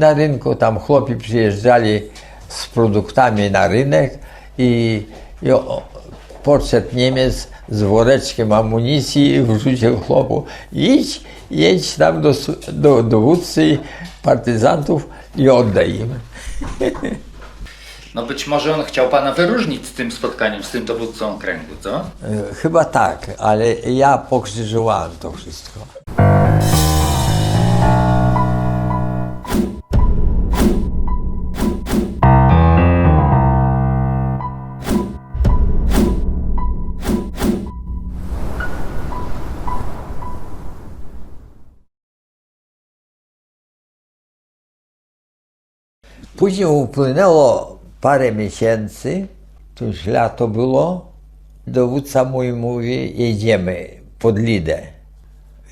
na rynku, tam chłopi przyjeżdżali z produktami na rynek i, i podszedł Niemiec z woreczkiem amunicji i wrzucił chłopu idź, jedź tam do, do dowódcy partyzantów i oddaj im. No być może on chciał pana wyróżnić z tym spotkaniem, z tym dowódcą okręgu, co? E, Chyba tak, ale ja pokrzyżowałem to wszystko. Później upłynęło parę miesięcy, to już lato było. Dowódca mój mówi, jedziemy pod Lidę.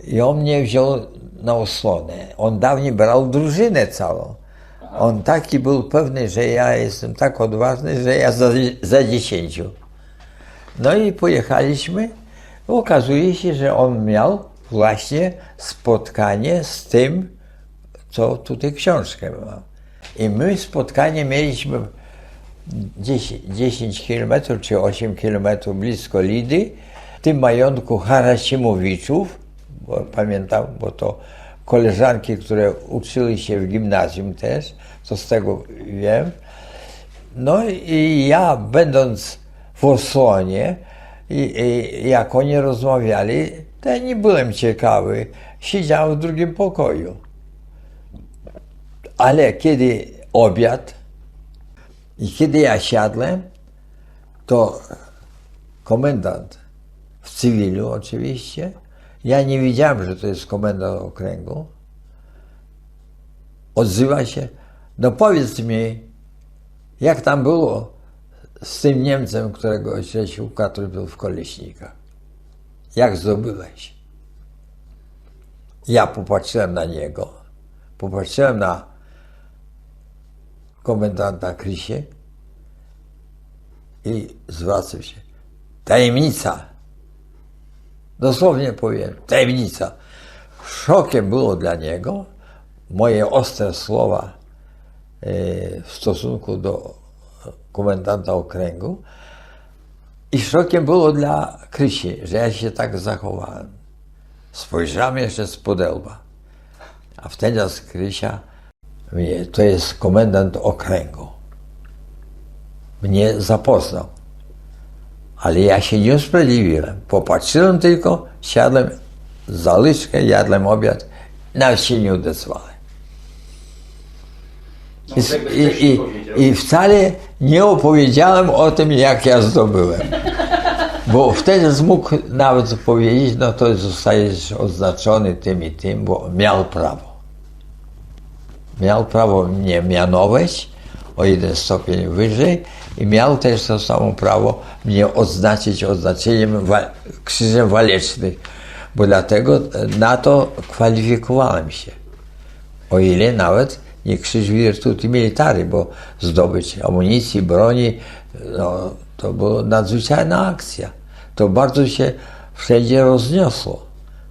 I on mnie wziął na osłonę. On dawniej brał drużynę całą. On taki był pewny, że ja jestem tak odważny, że ja za, za dziesięciu. No i pojechaliśmy. Okazuje się, że on miał właśnie spotkanie z tym, co tutaj książkę ma. I my spotkanie mieliśmy 10, 10 km czy 8 km blisko Lidy, w tym majątku Harasimowiczów, bo pamiętam, bo to koleżanki, które uczyły się w gimnazjum też, to z tego wiem. No i ja będąc w osłonie, i, i jak oni rozmawiali, to ja nie byłem ciekawy. Siedziałem w drugim pokoju. Ale kiedy obiad i kiedy ja siadłem, to komendant w cywilu oczywiście, ja nie wiedziałem, że to jest komendant okręgu, odzywa się, no powiedz mi, jak tam było z tym Niemcem, którego śledził, który w Koleśnikach? Jak zdobyłeś? Ja popatrzyłem na niego, popatrzyłem na komendanta Krysie i zwracam się. Tajemnica. Dosłownie powiem, tajemnica. Szokiem było dla niego moje ostre słowa e, w stosunku do komendanta okręgu i szokiem było dla Krysi, że ja się tak zachowałem. Spojrzałem jeszcze z pudełba, a wtedy z Krysia mnie, to jest komendant okręgu. Mnie zapoznał. Ale ja się nie usprawiedliwiłem. Popatrzyłem tylko, siadłem za łyżkę, jadłem obiad, nawet się nie odezwałem. I, i, i, I wcale nie opowiedziałem o tym, jak ja zdobyłem. Bo wtedy mógł nawet powiedzieć, no to zostajesz oznaczony tym i tym, bo miał prawo. Miał prawo mnie mianować o jeden stopień wyżej i miał też to samo prawo mnie odznaczyć oznaczeniem wa- krzyżem walecznym, bo dlatego na to kwalifikowałem się. O ile nawet nie krzyż Virtuti Militari, bo zdobyć amunicji, broni, no, to była nadzwyczajna akcja. To bardzo się wszędzie rozniosło.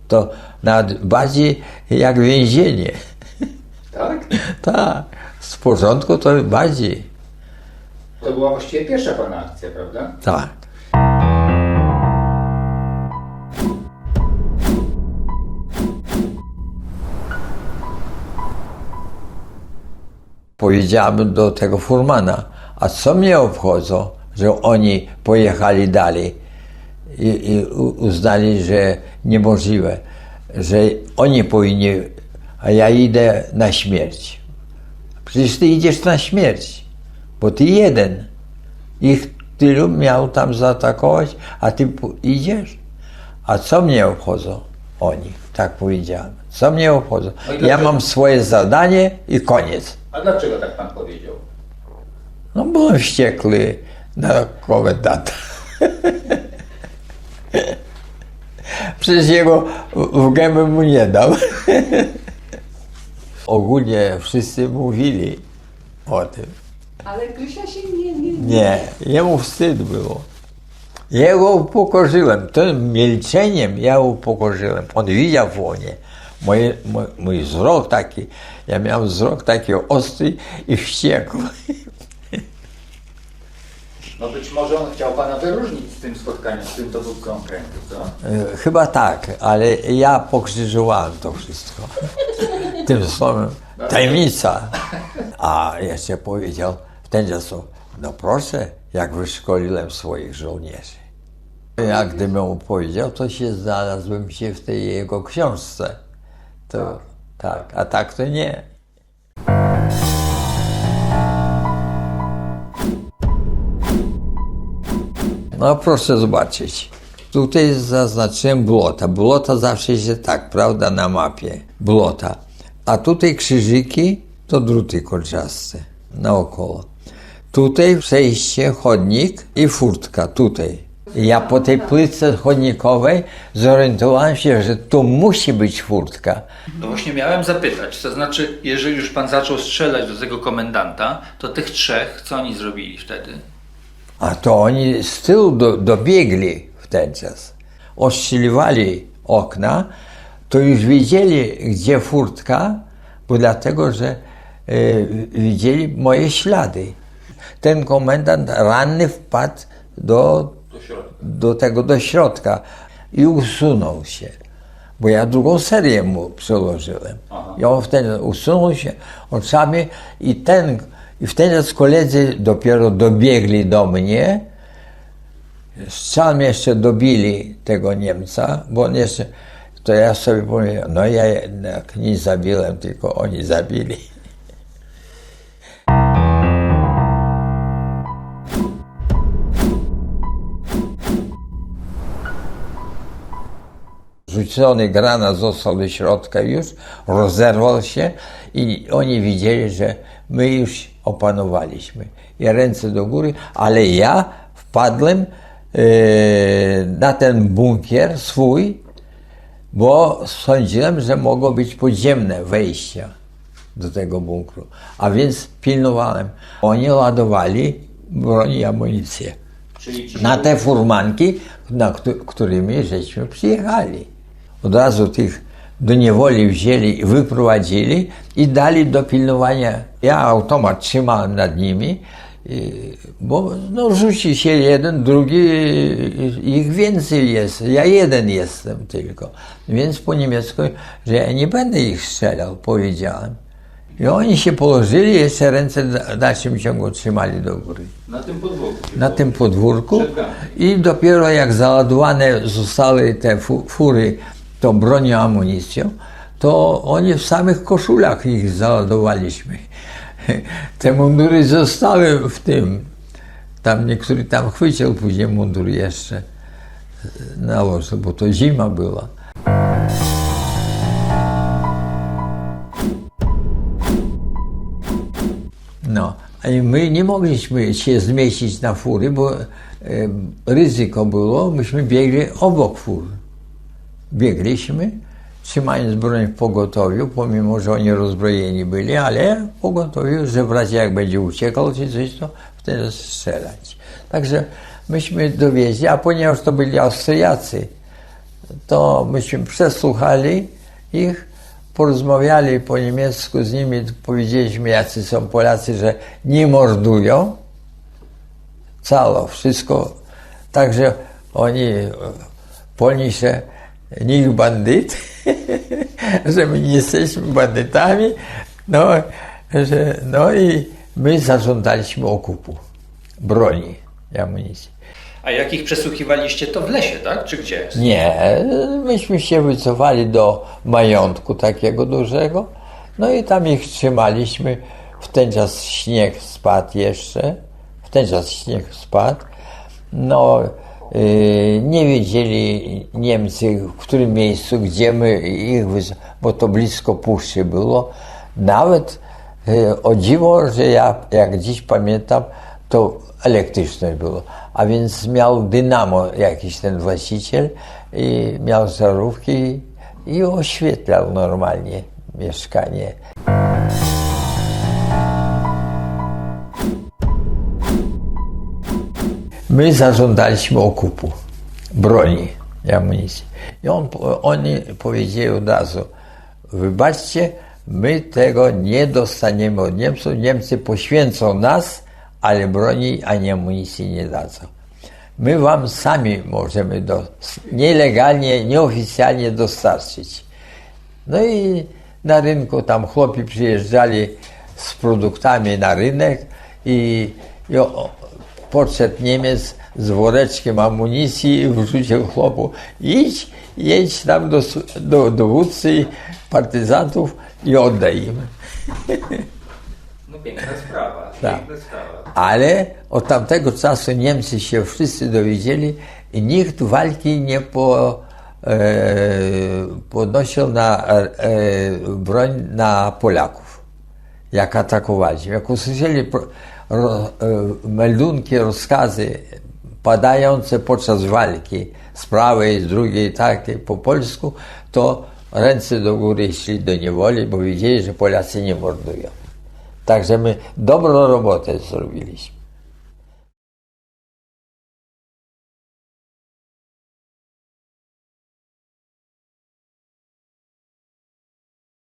To nawet bardziej jak więzienie. Tak? Tak, z porządku to bardziej. To była właściwie pierwsza pana akcja, prawda? Tak. Powiedziałem do tego furmana, a co mnie obchodzą, że oni pojechali dalej i, i uznali, że niemożliwe, że oni powinni, a ja idę na śmierć. Przecież ty idziesz na śmierć, bo ty jeden. Ich tylu miał tam zaatakować, a ty idziesz? A co mnie obchodzą oni? Tak powiedziałem. Co mnie obchodzą? No Ja mam swoje zadanie i koniec. A dlaczego tak pan powiedział? No byłem wściekły na komendanta. Przecież jego w gębę mu nie dał. Ogólnie wszyscy mówili o tym. Ale Krysia się nie... nie, Nie, jemu wstyd było. Ja go upokorzyłem. Tym milczeniem ja upokorzyłem. On widział w łonie. Mój, mój, mój wzrok taki, ja miałem wzrok taki ostry i wściekły. No być może on chciał pana wyróżnić z tym spotkaniem, z tym dowódcą okrętu, co? E, Chyba tak, ale ja pokrzyżowałem to wszystko. Tym słowem tajemnica. A jeszcze powiedział w ten sposób, no proszę, jak wyszkoliłem swoich żołnierzy. Jak gdybym mu powiedział, to się znalazłem się w tej jego książce. To tak, a tak to nie. No proszę zobaczyć. Tutaj zaznaczyłem błota. Błota zawsze się tak, prawda, na mapie. Błota. A tutaj krzyżyki to druty kolczaste naokoło. Tutaj przejście, chodnik i furtka, tutaj. Ja po tej płytce chodnikowej zorientowałem się, że tu musi być furtka. No właśnie miałem zapytać, to znaczy, jeżeli już pan zaczął strzelać do tego komendanta, to tych trzech, co oni zrobili wtedy? A to oni z tyłu do, dobiegli w ten czas. Ostrzeliwali okna, to już wiedzieli, gdzie furtka, bo dlatego, że e, widzieli moje ślady. Ten komendant ranny wpadł do, Do do tego, do środka i usunął się. Bo ja drugą serię mu przełożyłem. Aha. I on wtedy usunął się oczami i ten, i wtedy koledzy dopiero dobiegli do mnie. Strzałem jeszcze dobili tego Niemca, bo on jeszcze, to ja sobie pomyślałem, no ja jednak nie zabiłem, tylko oni zabili. Rzucony granat został do środka już, rozerwał się i oni widzieli, że my już opanowaliśmy. I ręce do góry, ale ja wpadłem e, na ten bunkier swój, bo sądziłem, że mogą być podziemne wejścia do tego bunkru. A więc pilnowałem. Oni ładowali broń i amunicję na te furmanki, na któ- którymi żeśmy przyjechali. Od razu tych do niewoli wzięli i wyprowadzili i dali do pilnowania. Ja automat trzymałem nad nimi, bo no, rzuci się jeden, drugi, ich więcej jest. Ja jeden jestem tylko. Więc po niemiecku, że ja nie będę ich strzelał, powiedziałem. I oni się położyli, jeszcze ręce w dalszym ciągu trzymali do góry na tym podwórku. na tym podwórku i dopiero jak załadowane zostały te fu- fury tą bronią, amunicją, to oni w samych koszulach ich załadowaliśmy. Te mundury zostały w tym. Tam niektóry tam chwycił później mundur jeszcze nałożył, bo to zima była. No, i my nie mogliśmy się zmieścić na fury, bo e, ryzyko było, myśmy biegli obok fur. Biegliśmy, trzymając broń w pogotowiu, pomimo, że oni rozbrojeni byli, ale w pogotowiu, że w razie jak będzie uciekał czy coś, to wtedy strzelać. Także myśmy dowieźli, a ponieważ to byli Austriacy, to myśmy przesłuchali ich, porozmawiali po niemiecku z nimi, powiedzieliśmy, jacy są Polacy, że nie mordują. Calo, wszystko. Także oni, e, polnisze, nich bandyt, że my nie jesteśmy bandytami. No, że, no i my zażądaliśmy okupu, broni i amunicji. A jak ich przesłuchiwaliście, to w lesie, tak? Czy gdzie? Nie, myśmy się wycofali do majątku takiego dużego, no i tam ich trzymaliśmy. W ten czas śnieg spadł jeszcze, w ten czas śnieg spadł. No, nie wiedzieli Niemcy, w którym miejscu, gdzie my ich, bo to blisko puszczy było. Nawet yy, o dziwo, że ja, jak dziś pamiętam, to elektryczne było. A więc miał dynamo jakiś ten właściciel i miał żarówki i oświetlał normalnie mieszkanie. My zażądaliśmy okupu broni i amunicji. I on, oni powiedzieli od razu, wybaczcie, my tego nie dostaniemy od Niemców. Niemcy poświęcą nas, ale broni ani amunicji nie dadzą. My wam sami możemy do, nielegalnie, nieoficjalnie dostarczyć. No i na rynku tam chłopi przyjeżdżali z produktami na rynek i, i podszedł Niemiec z woreczkiem amunicji i wrzucił chłopu idź, jedź tam do, do dowódcy partyzantów i oddaj im. No piękna sprawa, Tak. piękna sprawa. Ale od tamtego czasu Niemcy się wszyscy dowiedzieli i nikt walki nie po, e, podnosił na e, broń na Polaków, jak atakowali. Jak usłyszeli meldunki, rozkazy padające podczas walki z prawej, z drugiej, takiej po polsku, to ręce do góry szli do niewoli, bo wiedzieli, że Polacy nie mordują. Także my dobrą robotę zrobiliśmy.